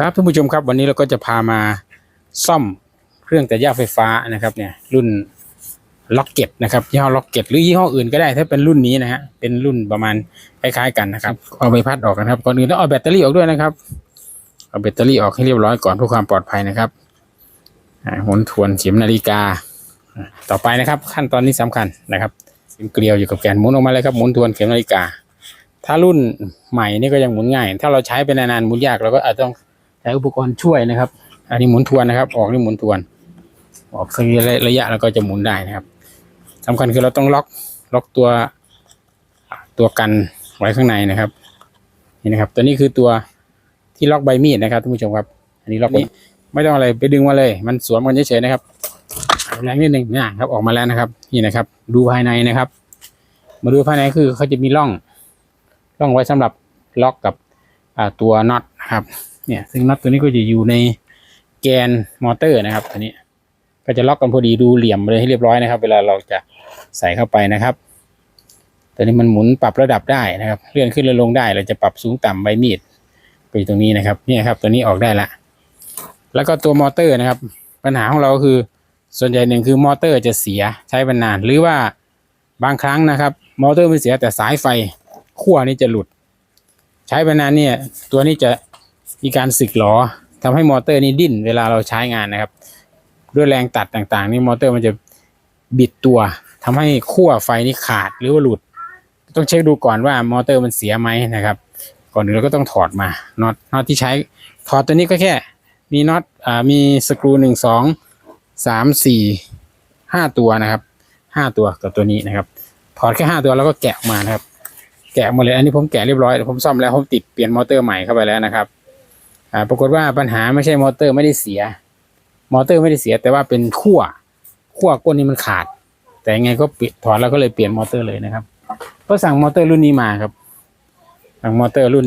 ครับท่านผู้ชมครับวันนี้เราก็จะพามาซ่อมเครื่องแตัดหญ้าไฟฟ้านะครับเนี่ยรุ่นล็อกเก็ตนะครับยี่ห้อล็อกเก็ตหรือยี่ห้ออื่นก็ได้ถ้าเป็นรุ่นนี้นะฮะเป็นรุ่นประมาณคล้ายๆกันนะครับเอาใบพัดออกนะครับก่อนอื่นต้องเอาแบตเตอรี่ออกด้วยนะครับเอาแบตเตอรี่ออกให้เรียบร้อยก่อนเพื่อความปลอดภัยนะครับหมุนทวนเข็มนาฬิกา ต่อไปนะครับ ขั้นตอนนี้สำคัญนะครับเป็นเกลียวอยู่กับแกนหมุนออกมาเลยครับหมุนทวนเข็มนาฬิกา ถ้ารุ่นใหม่นี่ก็ยังหมุนง่าย ถ้าเราใช้ไปนานๆหมุนยากเราก็อาจต้อง ใช้อุปกรณ์ช่วยนะครับ อันนี้หมุนทวนนะครับ ออกนี่หมุนทวน ออกสักระยะแล้วก็จะหมุนได้นะครับสำคัญคือเราต้องล็อกล็อกตัวตัวกันไว้ข้างในนะครับนี่นะครับ ตัวนี้คือตัวที่ล็อกใบมีดนะครับท่านผู้ชมครับ อันนี้ล็อกนี้ไม่ต้องอะไรไปดึงมาเลย มันสวมกันเฉยๆนะครับเอาแรงนิดนึงนะครับออกมาแล้วนะครับ นี่นะครับ ดูภายในนะครับ มาดูภายในคือเขาจะมีร่องร่องไว้สำหรับล็อกกับอ่าตัวน็อตนะครับ เนี่ยซึ่งน็อตตัวนี้ก็จะอยู่ในแกนมอเตอร์นะครับอันนี้ก็จะล็อกกันพอดีดูเหลี่ยมเลยให้เรียบร้อยนะครับ เวลาเราจะใส่เข้าไปนะครับตัวนี้มันหมุนปรับระดับได้นะครับเลื่อนขึ้นเลื่อนลงได้เราจะปรับสูงต่ำใบมีดไปตรงนี้นะครับเนี่ยครับ ตัวนี้ออกได้ละ แล้วก็ตัวมอเตอร์นะครับ ปัญหาของเราคือส่วนใหญ่หนึ่งคือมอเตอร์จะเสียใช้ไปนาน หรือว่าบางครั้งนะครับ มอเตอร์ไม่เสียแต่สายไฟขั้วนี้จะหลุด ใช้ไปนานเนี่ยตัวนี้จะ มีการสึกหรอทำให้มอเตอร์นี้ดิ้นเวลาเราใช้งานนะครับ ด้วยแรงตัดต่างๆ นี่มอเตอร์มันจะบิดตัวทำให้ขั้วไฟนี่ขาดหรือว่าหลุด ต้องเช็คดูก่อนว่ามอเตอร์มันเสียไหมนะครับ ก่อนอื่นเราก็ต้องถอดมาน็อตน็อตที่ใช้ถอดตัวนี้ก็แค่ มีน็อตอ่ามีสกรูหนึ่งสองสามสี่ห้าตัวนะครับห้าตัวกับตัวนี้นะครับ ถอดแค่ห้าตัวแล้วก็แกะออกมานะครับ แกะออกมาเลยอันนี้ผมแกะเรียบร้อยผมซ่อมแล้วผมติดเปลี่ยนมอเตอร์ใหม่เข้าไปแล้วนะครับ อ่าปรากฏว่าปัญหาไม่ใช่มอเตอร์ไม่ได้เสีย มอเตอร์ไม่ได้เสีย แต่ว่าเป็นขั้วขั้วก้นนี้มันขาด แต่ยังไงก็ปิดถอดแล้วก็เลยเปลี่ยนมอเตอร์เลยนะครับก็สั่งมอเตอร์รุ่นนี้มาครับ สั่งมอเตอร์รุ่น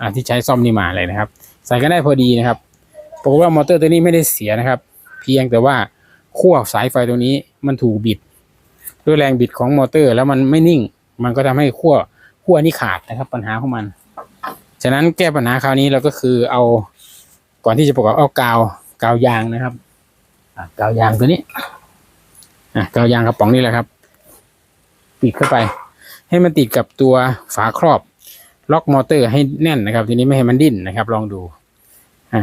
อ่าที่ใช้ซ่อมนี่มาเลยนะครับ ใส่กันได้พอดีนะครับปรากฏว่ามอเตอร์ตัวนี้ไม่ได้เสียนะครับ เพียงแต่ว่าขั้วสายไฟตัวนี้มันถูกบิด ด้วยแรงบิดของมอเตอร์แล้วมันไม่นิ่ง มันก็ทำให้ขั้วขั้วนี้ขาดนะครับ ปัญหาของมัน ฉะนั้นแก้ปัญหาคราวนี้เราก็คือเอาก่อนที่จะประกอบเอากาวกาวยางนะครับกาวยางตัวนี้กาวยางกระป๋องนี่แหละครับติดเข้าไป ให้มันติดกับตัวฝาครอบ ล็อกมอเตอร์ให้แน่นนะครับ ทีนี้ไม่ให้มันดิ้นนะครับ ลองดู อ่า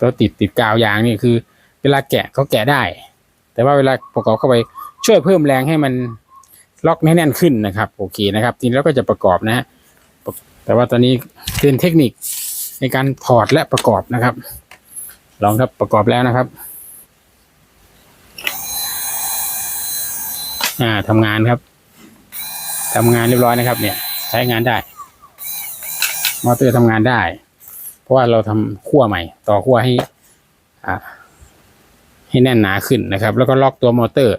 ตัวติดติดกาวยางนี่คือ เวลาแกะก็แกะได้ แต่ว่าเวลาประกอบเข้าไปช่วยเพิ่มแรงให้มันล็อกให้แน่นขึ้นนะครับ โอเคนะครับ ทีนี้เราก็จะประกอบนะฮะ แต่ว่าตอนนี้เป็นเทคนิคในการถอดและประกอบนะครับ ลองครับประกอบแล้วนะครับอ่าทำงานครับทำงานเรียบร้อยนะครับ เนี่ย ใช้งานได้ มอเตอร์ทำงานได้ เพราะว่าเราทำขั้วใหม่ ต่อขั้วให้อ่าให้แน่นหนาขึ้นนะครับ แล้วก็ล็อกตัวมอเตอร์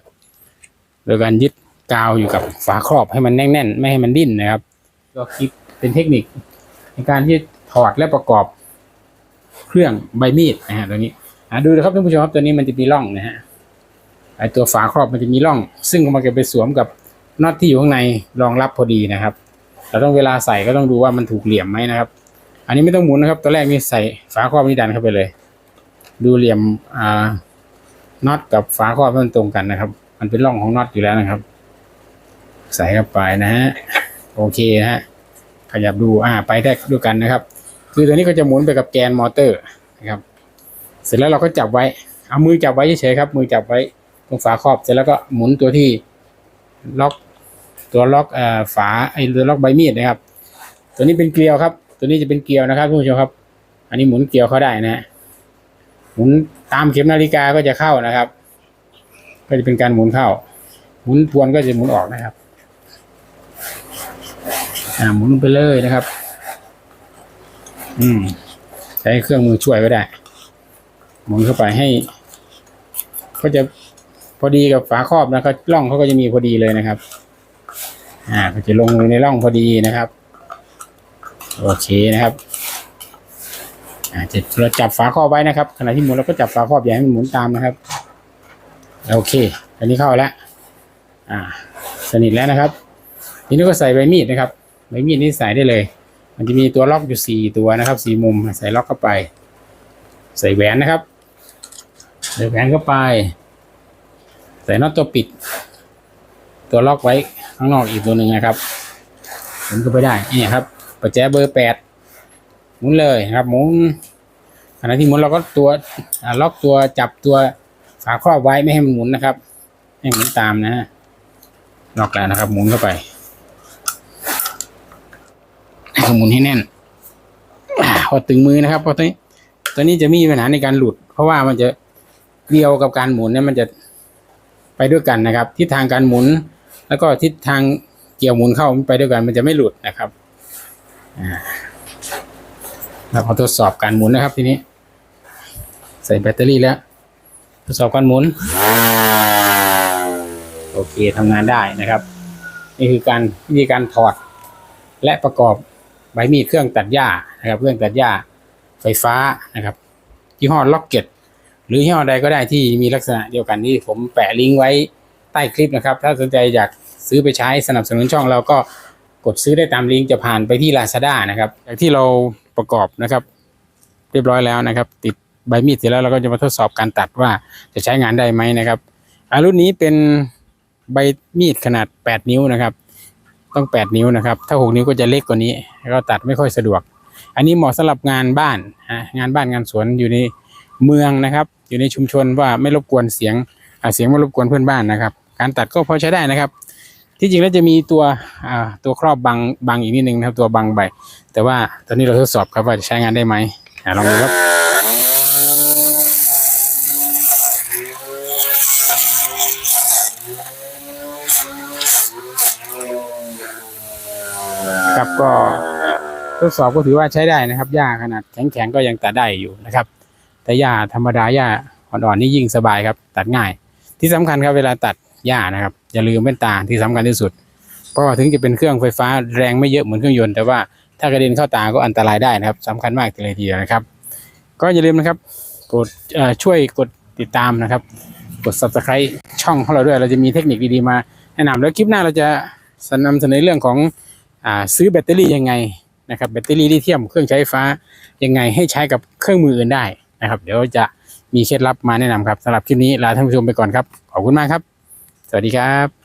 โดยการยึดกาวอยู่กับฝาครอบให้มันแน่นๆ ไม่ให้มันดิ้นนะครับก็คิด เป็นเทคนิค ในการที่ถอดและประกอบเครื่องใบมีดนะฮะตัวนี้ดูนะครับท่านผู้ชมครับตัวนี้มันจะมีร่องนะฮะไอตัวฝาครอบมันจะมีร่อง ซึ่งมันจะไปสวมกับน็อตที่อยู่ข้างในรองรับพอดีนะครับเราต้องเวลาใส่ก็ต้องดูว่ามันถูกเหลี่ยมไหมนะครับ อันนี้ไม่ต้องหมุนนะครับตัวแรกนี่ใส่ฝาครอบนี่ดันเข้าไปเลย ดูเหลี่ยมอ่าน็อตกับฝาครอบมันตรงกันนะครับ มันเป็นร่องของน็อตอยู่แล้วนะครับ ใส่เข้าไปนะฮะโอเคนะฮะ ยับดูอ่าไปได้ด้วยกันนะครับ คือตัวนี้ก็จะหมุนไปกับแกนมอเตอร์นะครับ เสร็จแล้วเราก็จับไว้ เอามือจับไว้เฉยๆครับมือจับไว้ตรงฝาครอบเสร็จแล้วก็หมุนตัวที่ล็อกตัวล็อกเอ่อฝาไอ้ตัวล็อกใบมีดนะครับ ตัวนี้เป็นเกลียวครับ ตัวนี้จะเป็นเกลียวนะครับทุกผู้ชมครับ อันนี้หมุนเกลียวเขาได้นะฮะหมุนตามเข็มนาฬิกาก็จะเข้านะครับ ก็จะเป็นการหมุนเข้า หมุนทวนก็จะหมุนออกนะครับ อ่าหมุนลงไปเลยนะครับ อืม ใช้เครื่องมือช่วยก็ได้ หมุนเข้าไปให้ก็จะพอดีกับฝาครอบนะครับร่องเขาก็จะมีพอดีเลยนะครับ อ่าก็จะลงในร่องพอดีนะครับ โอเคนะครับ อ่าจะเราจับฝาครอบไว้นะครับ ขณะที่หมุนเราก็จับฝาครอบอย่าให้มันหมุนตามนะครับ โอเค อันนี้เข้าแล้ว อ่า สนิทแล้วนะครับทีนี้ก็ใส่ใบมีดนะครับ ใบมีดนี่ใส่ได้เลย มันจะมีตัวล็อกอยู่สี่ตัวนะครับสี่มุมใส่ล็อกเข้าไป ใส่แหวนนะครับ ใส่แหวนเข้าไป ใส่น็อตตัวปิด ตัวล็อกไว้ข้างนอกอีกตัวหนึ่งนะครับหมุนก็ไปได้นี่ครับประแจเบอร์แปดหมุนเลยนะครับหมุนขณะที่หมุนเราก็ตัวล็อกตัวจับตัวฝาครอบไว้ไม่ให้มันหมุนนะครับ ให้หมุนตามนะฮะล็อกแล้วนะครับ หมุนเข้าไป ให้หมุนให้แน่นพอตึงมือนะครับเพราะตัวนี้ตัวนี้จะมีปัญหาในการหลุด เพราะว่ามันจะเกลียวกับการหมุนเนี่ยมันจะไปด้วยกันนะครับ ทิศทางการหมุน แล้วก็ทิศทางเกี่ยวหมุนเข้าไปด้วยกัน มันจะไม่หลุดนะครับเราขอทดสอบการหมุนนะครับทีนี้ ใส่แบตเตอรี่แล้ว ทดสอบการหมุน โอเคทำงานได้นะครับ นี่คือการวิธีการถอดและประกอบ ใบมีดเครื่องตัดหญ้านะครับเครื่องตัดหญ้าไฟฟ้านะครับยี่ห้อล็อกเก็ตหรือยี่ห้อใดก็ได้ที่มีลักษณะเดียวกันที่ผมแปะลิงก์ไว้ใต้คลิปนะครับ ถ้าสนใจอยากซื้อไปใช้สนับสนุนช่องเราก็กดซื้อได้ตามลิงก์จะผ่านไปที่ Lazada นะครับจากที่เราประกอบนะครับ เรียบร้อยแล้วนะครับ ติดใบมีดเสร็จแล้วเราก็จะมาทดสอบการตัดว่าจะใช้งานได้ไหมนะครับอารุ่นนี้เป็นใบมีดขนาด 8 นิ้วนะครับ ต้อง 8 นิ้วนะครับ ถ้า 6 นิ้วก็จะเล็กกว่านี้ ก็ตัดไม่ค่อยสะดวก อันนี้เหมาะสำหรับงานบ้านงานบ้านงานสวนอยู่ในเมืองนะครับ อยู่ในชุมชนว่าไม่รบกวนเสียงเสียงไม่รบกวนเพื่อนบ้านนะครับ การตัดก็พอใช้ได้นะครับ ที่จริงแล้วจะมีตัวตัวครอบบังบังอีกนิดนึงนะครับ ตัวบังใบ แต่ว่าตอนนี้เราทดสอบครับว่าจะใช้งานได้ไหมลองดูครับ ครับ ก็ทดสอบก็ถือว่าใช้ได้นะครับหญ้าขนาดแข็งๆก็ยังตัดได้อยู่นะครับ แต่หญ้าธรรมดาหญ้าอ่อนๆนี่ยิ่งสบายครับ ตัดง่าย ที่สำคัญครับเวลาตัดหญ้านะครับ อย่าลืมแว่นตาที่สำคัญที่สุด เพราะว่าถึงจะเป็นเครื่องไฟฟ้าแรงไม่เยอะเหมือนเครื่องยนต์แต่ว่าถ้ากระเด็นเข้าตาก็อันตรายได้นะครับสำคัญมากเลยทีเดียวนะครับ ก็อย่าลืมนะครับกดช่วยกดติดตามนะครับ กด subscribe ช่องของเราด้วย เราจะมีเทคนิคดีๆมาแนะนำแล้วคลิปหน้าเราจะนำเสนอเรื่องของ ซื้อแบตเตอรี่ยังไงนะครับแบตเตอรี่ลิเธียมเครื่องใช้ไฟฟ้ายังไงให้ใช้กับเครื่องมืออื่นได้นะครับ เดี๋ยวจะมีเคล็ดลับมาแนะนำครับสำหรับคลิปนี้ลาท่านผู้ชมไปก่อนครับ ขอบคุณมากครับ สวัสดีครับ